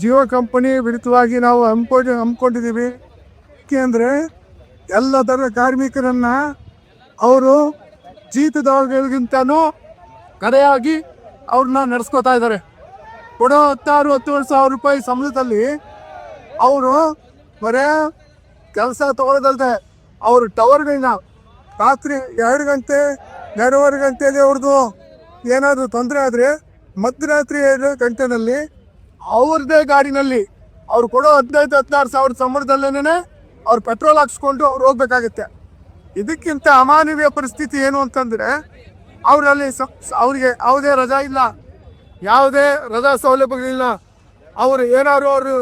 Jio company ವಿರುದ್ಧವಾಗಿ ನಾವು ಹಮ್ಕೊಂಡು ಹಮ್ಮಿಕೊಂಡಿದ್ದೀವಿ. ಏಕೆಂದರೆ ಎಲ್ಲ ಥರದ ಕಾರ್ಮಿಕರನ್ನು ಅವರು ಜೀತದವರಿಗಿಂತನೂ ಕರೆಯಾಗಿ ಅವ್ರನ್ನ ನಡೆಸ್ಕೋತಾ ಇದ್ದಾರೆ. ಕೊಡೋ ಹತ್ತಾರು ಹತ್ತುವರೆ ಸಾವಿರ ರೂಪಾಯಿ ಸಂಬಳದಲ್ಲಿ ಅವರು ಬರೇ ಕೆಲಸ ತಗೊಳ್ಳೋದಲ್ದೆ ಅವರು ಟವರ್ಗಳನ್ನ ರಾತ್ರಿ ಎರಡು ಗಂಟೆ, ಎರಡೂವರೆ ಗಂಟೆಗೆ ಅವ್ರದ್ದು ಏನಾದರೂ ತೊಂದರೆ ಆದರೆ ಮಧ್ಯರಾತ್ರಿ ಗಂಟೆನಲ್ಲಿ ಅವ್ರದ್ದೇ ಗಾಡಿನಲ್ಲಿ ಅವ್ರು ಕೊಡೋ ಹದಿನೈದು, ಹದಿನಾರು ಸಾವಿರ ಸಂಬಳದಲ್ಲೇನೆ ಅವ್ರು ಪೆಟ್ರೋಲ್ ಹಾಕ್ಸ್ಕೊಂಡು ಅವ್ರು ಹೋಗ್ಬೇಕಾಗತ್ತೆ. ಇದಕ್ಕಿಂತ ಅಮಾನವೀಯ ಪರಿಸ್ಥಿತಿ ಏನು ಅಂತಂದರೆ, ಅವರಲ್ಲಿ ಅವರಿಗೆ ಯಾವುದೇ ರಜಾ ಇಲ್ಲ. ಯಾವುದೇ ರಜಾ ಸೌಲಭ್ಯಗಳಿಲ್ಲ. ಅವರು ಏನಾದ್ರು ಅವರು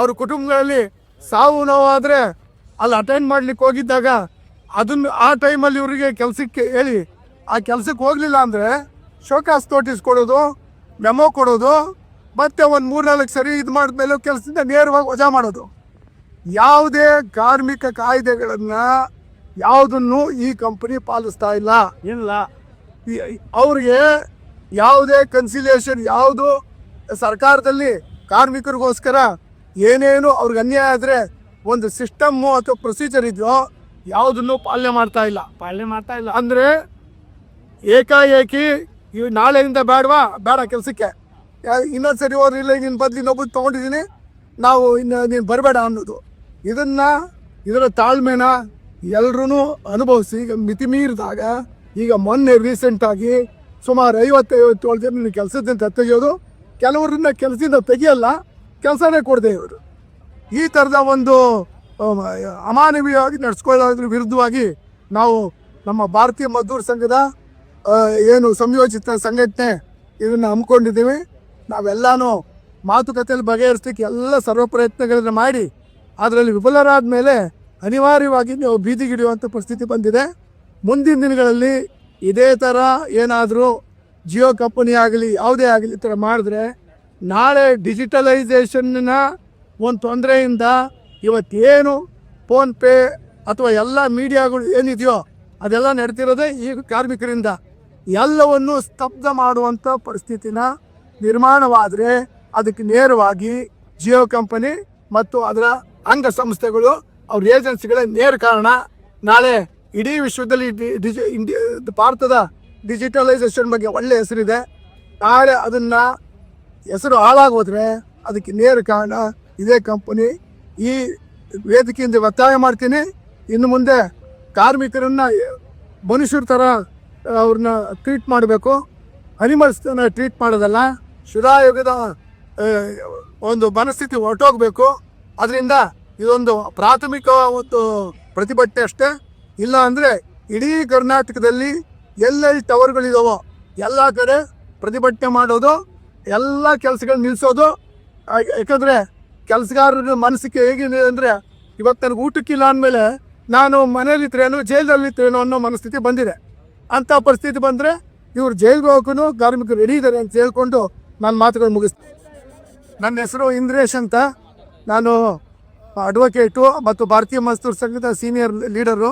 ಅವ್ರ ಕುಟುಂಬಗಳಲ್ಲಿ ಸಾವು ನೋವಾದರೆ ಅಲ್ಲಿ ಅಟೆಂಡ್ ಮಾಡ್ಲಿಕ್ಕೆ ಹೋಗಿದ್ದಾಗ ಅದನ್ನು ಆ ಟೈಮಲ್ಲಿ ಇವರಿಗೆ ಕೆಲಸಕ್ಕೆ ಹೇಳಿ, ಆ ಕೆಲಸಕ್ಕೆ ಹೋಗಲಿಲ್ಲ ಅಂದರೆ ಶೋಕಾಸ್ ನೋಟಿಸ್ ಕೊಡೋದು ಮೆಮೊ ಕೊಡೋದು ಮತ್ತು ಒಂದು ಮೂರ್ನಾಲ್ಕು ಸರಿ ಇದು ಮಾಡಿದ್ಮೇಲೆ ಕೆಲಸದಿಂದ ನೇರವಾಗಿ ವಜಾ ಮಾಡೋದು. ಯಾವುದೇ ಕಾರ್ಮಿಕ ಕಾಯ್ದೆಗಳನ್ನು ಯಾವುದನ್ನು ಈ ಕಂಪನಿ ಪಾಲಿಸ್ತಾ ಇಲ್ಲ. ಇಲ್ಲ. ಅವ್ರಿಗೆ ಯಾವುದೇ ಕನ್ಸಿಲಿಯೇಷನ್ ಯಾವುದು ಸರ್ಕಾರದಲ್ಲಿ ಕಾರ್ಮಿಕರಿಗೋಸ್ಕರ ಏನೇನು ಅವ್ರಿಗೆ ಅನ್ಯಾಯ ಆದರೆ ಒಂದು ಸಿಸ್ಟಮ್ಮು ಅಥವಾ ಪ್ರೊಸೀಜರ್ ಇದೆಯೋ ಯಾವುದನ್ನು ಪಾಲನೆ ಮಾಡ್ತಾ ಇಲ್ಲ. ಪಾಲನೆ ಮಾಡ್ತಾ ಇಲ್ಲ. ಅಂದರೆ ಏಕಾಏಕಿ ಇವ್ ನಾಳೆಯಿಂದ ಬೇಡವಾ ಬೇಡ ಕೆಲಸಕ್ಕೆ. ಇನ್ನೊಂದು ಸರಿ ಹೋದ್ರೆ ಇಲ್ಲ ನಿನ್ನ ಬದಲು ಇನ್ನೊಬ್ಬರು ತೊಗೊಂಡಿದ್ದೀನಿ. ನಾವು ಇನ್ನು ನೀನು ಬರಬೇಡ ಅನ್ನೋದು. ಇದನ್ನು, ಇದರ ತಾಳ್ಮೆನ ಎಲ್ಲರೂ ಅನುಭವಿಸಿ. ಈಗ ಮಿತಿ ಮೀರಿದಾಗ, ಈಗ ಮೊನ್ನೆ ರೀಸೆಂಟಾಗಿ ಸುಮಾರು ಐವತ್ತೈವತ್ತೇಳು ಜನ ಕೆಲಸದಿಂದ ತೆಗೆಯೋದು. ಕೆಲವರನ್ನ ಕೆಲಸದಿಂದ ತೆಗಿಯಲ್ಲ, ಕೆಲಸನೇ ಕೊಡದೆ ಇವರು ಈ ಥರದ ಒಂದು ಅಮಾನವೀಯವಾಗಿ ನಡೆಸ್ಕೊಳ್ಳೋದ್ರ ವಿರುದ್ಧವಾಗಿ ನಾವು ನಮ್ಮ ಭಾರತೀಯ ಮಜ್ದೂರ್ ಸಂಘದ ಏನು ಸಂಯೋಜಿತ ಸಂಘಟನೆ ಇದನ್ನು ಹಮ್ಮಿಕೊಂಡಿದ್ದೀವಿ. ನಾವೆಲ್ಲನೂ ಮಾತುಕತೆಯಲ್ಲಿ ಬಗೆಹರಿಸ್ಲಿಕ್ಕೆ ಎಲ್ಲ ಸರ್ವ ಪ್ರಯತ್ನಗಳನ್ನು ಮಾಡಿ, ಅದರಲ್ಲಿ ವಿಫಲರಾದ ಮೇಲೆ ಅನಿವಾರ್ಯವಾಗಿ ನೀವು ಬೀದಿಗಿಡಿಯುವಂಥ ಪರಿಸ್ಥಿತಿ ಬಂದಿದೆ. ಮುಂದಿನ ದಿನಗಳಲ್ಲಿ ಇದೇ ಥರ ಏನಾದರೂ ಜಿಯೋ ಕಂಪನಿ ಆಗಲಿ, ಯಾವುದೇ ಆಗಲಿ ಈ ಥರ ಮಾಡಿದ್ರೆ ನಾಳೆ ಡಿಜಿಟಲೈಸೇಷನ್ನ ಒಂದು ತೊಂದರೆಯಿಂದ ಇವತ್ತೇನು ಫೋನ್ಪೇ ಅಥವಾ ಎಲ್ಲ ಮೀಡಿಯಾಗಳು ಏನಿದೆಯೋ ಅದೆಲ್ಲ ನಡೀತಿರೋದೇ ಈ ಕಾರ್ಮಿಕರಿಂದ. ಎಲ್ಲವನ್ನು ಸ್ತಬ್ಧ ಮಾಡುವಂಥ ಪರಿಸ್ಥಿತಿನ ನಿರ್ಮಾಣವಾದರೆ ಅದಕ್ಕೆ ನೇರವಾಗಿ ಜಿಯೋ ಕಂಪನಿ ಮತ್ತು ಅದರ ಅಂಗ ಸಂಸ್ಥೆಗಳು, ಅವ್ರ ಏಜೆನ್ಸಿಗಳ ನೇರ ಕಾರಣ ನಾಳೆ ಇಡೀ ವಿಶ್ವದಲ್ಲಿ ಡಿಜಿ, ಇಂಡಿಯಾ, ಭಾರತದ ಡಿಜಿಟಲೈಸೇಷನ್ ಬಗ್ಗೆ ಒಳ್ಳೆ ಹೆಸರಿದೆ. ನಾಳೆ ಅದನ್ನು ಹೆಸರು ಹಾಳಾಗೋದ್ರೆ ಅದಕ್ಕೆ ನೇರ ಕಾರಣ ಇದೇ ಕಂಪನಿ. ಈ ವೇದಿಕೆಯಿಂದ ಒತ್ತಾಯ ಮಾಡ್ತೀನಿ. ಇನ್ನು ಮುಂದೆ ಕಾರ್ಮಿಕರನ್ನ ಮನುಷ್ಯರ ಥರ ಅವ್ರನ್ನ ಟ್ರೀಟ್ ಮಾಡಬೇಕು. ಅನಿಮಲ್ಸ್ನ ಟ್ರೀಟ್ ಮಾಡೋದಲ್ಲ ಶಿಲಾಯುಗದ ಆ, ಒಂದು ಮನಸ್ಥಿತಿ ಹೊರಟೋಗ್ಬೇಕು. ಅದರಿಂದ ಇದೊಂದು ಪ್ರಾಥಮಿಕ ಒಂದು ಪ್ರತಿಭಟನೆ ಅಷ್ಟೇ. ಇಲ್ಲ ಅಂದರೆ ಇಡೀ ಕರ್ನಾಟಕದಲ್ಲಿ ಎಲ್ಲೆಲ್ಲಿ ಟವರ್ಗಳಿದಾವೋ ಎಲ್ಲ ಕಡೆ ಪ್ರತಿಭಟನೆ ಮಾಡೋದು ಎಲ್ಲ ಕೆಲಸಗಳು ನಿಲ್ಲಿಸೋದು ಯಾಕಂದರೆ ಕೆಲಸಗಾರರ ಮನಸ್ಸಿಗೆ ಹೇಗಿದೆ ಅಂದರೆ ಇವತ್ತು ನನಗೆ ಊಟಕ್ಕಿಲ್ಲ ಅಂದಮೇಲೆ ನಾನು ಮನೇಲಿದ್ರೇನು ಜೈಲಲ್ಲಿದ್ರೇನೋ ಅನ್ನೋ ಮನಸ್ಥಿತಿ ಬಂದಿದೆ. ಅಂಥ ಪರಿಸ್ಥಿತಿ ಬಂದರೆ ಇವರು ಜೈಲಿಗೆ ಹೋಗೋಕ್ಕೂ ಕಾರ್ಮಿಕರು ರೆಡಿ ಇದ್ದಾರೆ ಅಂತ ಹೇಳ್ಕೊಂಡು ನಾನು ಮಾತುಗಳು ಮುಗಿಸ್ತೀನಿ. ನನ್ನ ಹೆಸರು ಇಂದ್ರೇಶ್ ಅಂತ. ನಾನು ಅಡ್ವೊಕೇಟು ಮತ್ತು ಭಾರತೀಯ ಮಸ್ತೂರು ಸಂಘದ ಸೀನಿಯರ್ ಲೀಡರು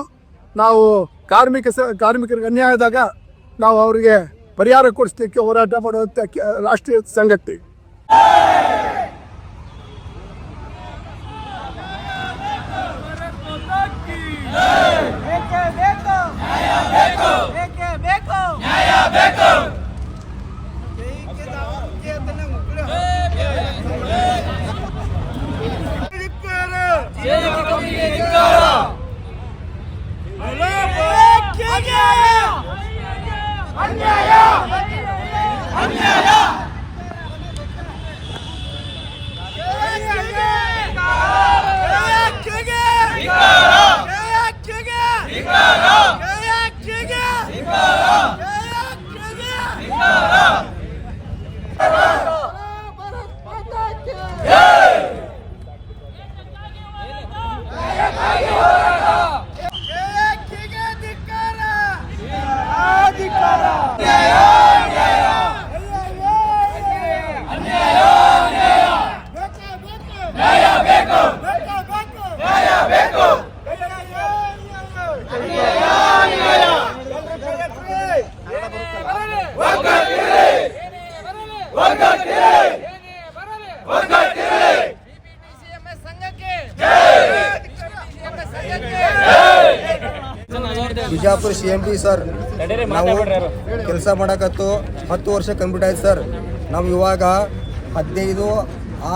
ನಾವು ಕಾರ್ಮಿಕ ಸ, ಕಾರ್ಮಿಕರಿಗೆ ಅನ್ಯಾಯ ಆದಾಗ ನಾವು ಅವರಿಗೆ ಪರಿಹಾರ ಕೊಡಿಸ್ಲಿಕ್ಕೆ ಹೋರಾಟ ಮಾಡುವಂಥ ರಾಷ್ಟ್ರೀಯ ಸಂಘಟನೆ Shahpur C M P sir. ನಾವು ಕೆಲಸ ಮಾಡಕತ್ತು ಹತ್ತು ವರ್ಷ ಕಂಪ್ಲೀಟ್ ಆಯ್ತು ಸರ್. ನಾವು ಇವಾಗ ಹದಿನೈದು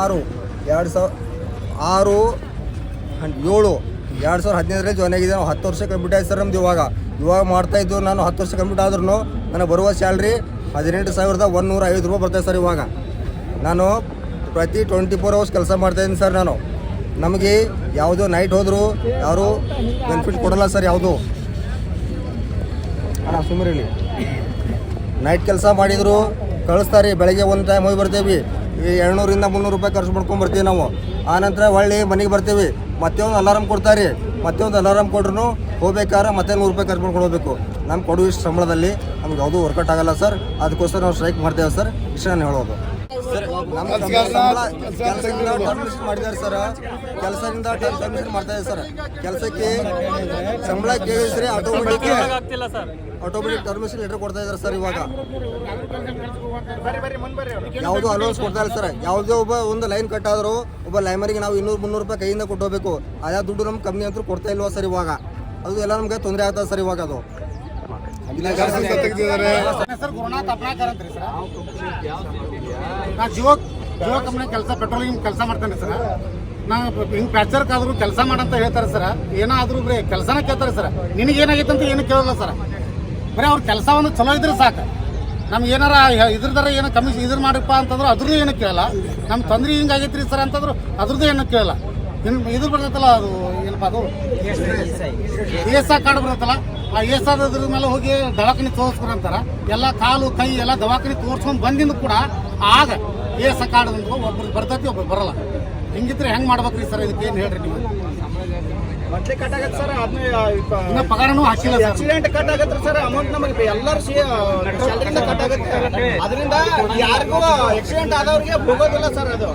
ಆರು ಎರಡು ಸಾವಿರ ಆರು ಏಳು ಎರಡು ಸಾವಿರ ಹದಿನೈದರಲ್ಲಿ ಜಾಯ್ನ್ ಆಗಿದೆ ನಾವು ಹತ್ತು ವರ್ಷ ಕಂಪ್ಲೀಟ್ ಆಯ್ತು ಸರ್ ನಮ್ದು ಇವಾಗ. ಇವಾಗ ಮಾಡ್ತಾ ಇದ್ದು ನಾನು ಹತ್ತು ವರ್ಷ ಕಂಪ್ಲೀಟ್ ಆದ್ರೂ ನನಗೆ ಬರುವ ಸ್ಯಾಲ್ರಿ ಹದಿನೆಂಟು ಸಾವಿರದ ಒಂದೂರ ಐವತ್ತು ರೂಪಾಯಿ ಬರ್ತದೆ ಸರ್ ಇವಾಗ. ನಾನು ಪ್ರತಿ ಟ್ವೆಂಟಿ ಫೋರ್ ಅವರ್ಸ್ ಕೆಲಸ ಮಾಡ್ತಾಯಿದ್ದೀನಿ ಸರ್ ನಾನು. ನಮಗೆ ಯಾವುದೋ ನೈಟ್ ಹೋದರೂ ಯಾರೂ ಬೆನಿಫಿಟ್ ಕೊಡಲ್ಲ ಸರ್ ಯಾವುದು. ಅಣ್ಣ ನೈಟ್ ಕೆಲಸ ಮಾಡಿದ್ರು ಕಳಿಸ್ತಾರೆ ಬೆಳಗ್ಗೆ ಒಂದು ಟೈಮ್ ಹೋಗಿ ಬರ್ತೀವಿ. ಎರಡುನೂರಿಂದ ಮುನ್ನೂರು ರೂಪಾಯಿ ಖರ್ಚು ಮಾಡ್ಕೊಂಡು ಬರ್ತೀವಿ ನಾವು. ಆನಂತರ ಹೊಳ್ಳಿ ಮನೆಗೆ ಬರ್ತೀವಿ. ಮತ್ತೆ ಒಂದು ಅಲಾರಾಮ್ ಕೊಡ್ತಾರೆ ಮತ್ತೆ ಒಂದು ಅಲಾರಾಮ್ ಕೊಟ್ರು ಹೋಗ್ಬೇಕಾದ್ರೆ ಮತ್ತೆ ನೂರು ರೂಪಾಯಿ ಖರ್ಚು ಮಾಡ್ಕೊಂಡು ಹೋಗ್ಬೇಕು. ನಮ್ಗೆ ಕೊಡುವ ಸಂಬಳದಲ್ಲಿ ನಮ್ಗೆ ಯಾವುದೂ ವರ್ಕೌಟ್ ಆಗಲ್ಲ ಸರ್. ಅದಕ್ಕೋಸ್ಕರ ನಾವು ಸ್ಟ್ರೈಕ್ ಮಾಡ್ತೇವೆ ಸರ್. ಇಷ್ಟ ನಾನು ಹೇಳೋದು. ನಮ್ಮ ಕೆಲಸದಿಂದ ಟರ್ಮಿನೇಷನ್ ಮಾಡಿದ್ದಾರೆ ಸರ್. ಕೆಲಸದಿಂದ ಟರ್ಮಿನೇಷನ್ ಮಾಡ್ತಾ ಇದ್ದಾರೆ ಸರ್. ಕೆಲಸಕ್ಕೆ ಸಂಬಳ ಕೇಳಿದ್ರೆ ಆಟೋಮೆಟಿಕ್ ಆಟೋಮೆಟಿಕ್ ಟರ್ಮಿನೇಷನ್ ಲೆಟರ್ ಕೊಡ್ತಾ ಇದ್ದಾರೆ ಸರ್ ಇವಾಗ. ಯಾವುದೋ ಅಲೌನ್ಸ್ ಕೊಡ್ತಾ ಇಲ್ಲ ಸರ್. ಯಾವುದೇ ಒಬ್ಬ ಒಂದು ಲೈನ್ ಕಟ್ ಆದರೂ ಒಬ್ಬ ಲೈಮರಿಗೆ ನಾವು ಇನ್ನೂರು ಮುನ್ನೂರು ರೂಪಾಯಿ ಕೈಯಿಂದ ಕೊಟ್ಟು ಹೋಗ್ಬೇಕು ಆಯಾ ದುಡ್ಡು ನಮ್ಮ ಕಮ್ಮಿ ಅಂತೂ ಕೊಡ್ತಾ ಇಲ್ವಾ ಸರ್ ಇವಾಗ? ಅದು ಎಲ್ಲ ನಮ್ಗೆ ತೊಂದರೆ ಆಗ್ತದೆ ಸರ್ ಇವಾಗ ಅದು. ಸರ್. ಗುರುನಾಥ್ ಅಪ್ನಾಕರ್ ಅಂತ್ರಿ ಸರ್? ನಾ ಜಿಯೋ ಜಿಯೋ ಕಂಪ್ನಿ ಕೆಲಸ ಪೆಟ್ರೋಲಿಂಗ್ ಕೆಲಸ ಮಾಡ್ತೇನೆ ಸರ್. ನಾ ಹಿಂಗೆ ಪ್ಯಾಚರ್ಕಾದ್ರೂ ಕೆಲಸ ಮಾಡಂತ ಹೇಳ್ತಾರೆ ಸರ್. ಏನಾದರೂ ಬರೀ ಕೆಲಸನ ಕೇಳ್ತಾರೆ ಸರ್. ನಿನಗೆ ಏನಾಗೈತೆ ಅಂತ ಏನು ಕೇಳಲ್ಲ ಸರ್. ಬರೀ ಅವ್ರ ಕೆಲಸ ಒಂದು ಚಲೋ ಇದ್ರೆ ಸಾಕು. ನಮ್ಗೆ ಏನಾರ ಇದ್ರದಾರ ಏನೋ ಕಮಿಷನ್ ಇದ್ರ ಮಾಡಪ್ಪ ಅಂತಂದ್ರೆ ಅದ್ರದ್ದು ಏನು ಕೇಳಲ್ಲ. ನಮ್ಮ ತೊಂದ್ರೆ ಹಿಂಗೆ ಆಗೈತ್ರಿ ಸರ್ ಅಂತಂದ್ರು ಅದ್ರದ್ದು ಏನು ಕೇಳಲ್ಲ. ಇನ್ನು ಇದು ಬರ್ತೈತಲ್ಲ ಅದು ಏನಪ್ಪ ಅದು? ಎಸ್ ಆ ಕಾರ್ಡ್ ಬರುತ್ತಲ್ಲ, ಆ ಎಸ್ ಅದ್ರ ಮೇಲೆ ಹೋಗಿ ದವಾಖಾನೆ ತೋರಿಸ್ಕೊಂಡಂತಾರ ಎಲ್ಲ ಕಾಲು, ಕೈ ಎಲ್ಲ ದವಾಖಾನೆ ತೋರ್ಸ್ಕೊಂಡು ಬಂದಿಂದ ಕೂಡ ಆಗ ಏ ಸಕಾಡ ಆ ಒಂದು ಒಬ್ರು ಬರ್ತೈತಿ ಒಬ್ರು ಬರಲ್ಲ. ಹಿಂಗಿದ್ರೆ ಹೆಂಗ್ ಮಾಡ್ಬೇಕ್ರಿ ಸರ್ ಇದಕ್ಕೆ? ಏನ್ ಹೇಳ್ರಿ ನೀವು? ಮತ್ತೆ ಕಟ್ ಆಗತ್ತೆ ಸರ್ ಅದನ್ನ ಪಗಾರನೂ ಹಾಕಿಲ್ಲ ಸರ್. ಆಕ್ಸಿಡೆಂಟ್ ಕಟ್ ಆಗತ್ತೆ ಸರ್ ಅಮೌಂಟ್ ನಮಗೆ ಎಲ್ಲರೂ ಸ್ಯಾಲರಿಯಿಂದ ಕಟ್ ಆಗುತ್ತೆ ಅದರಿಂದ ಯಾರಿಗೂ ಆಕ್ಸಿಡೆಂಟ್ ಆದವ್ರಿಗೆ ಹೋಗೋದಿಲ್ಲ ಸರ್ ಅದು.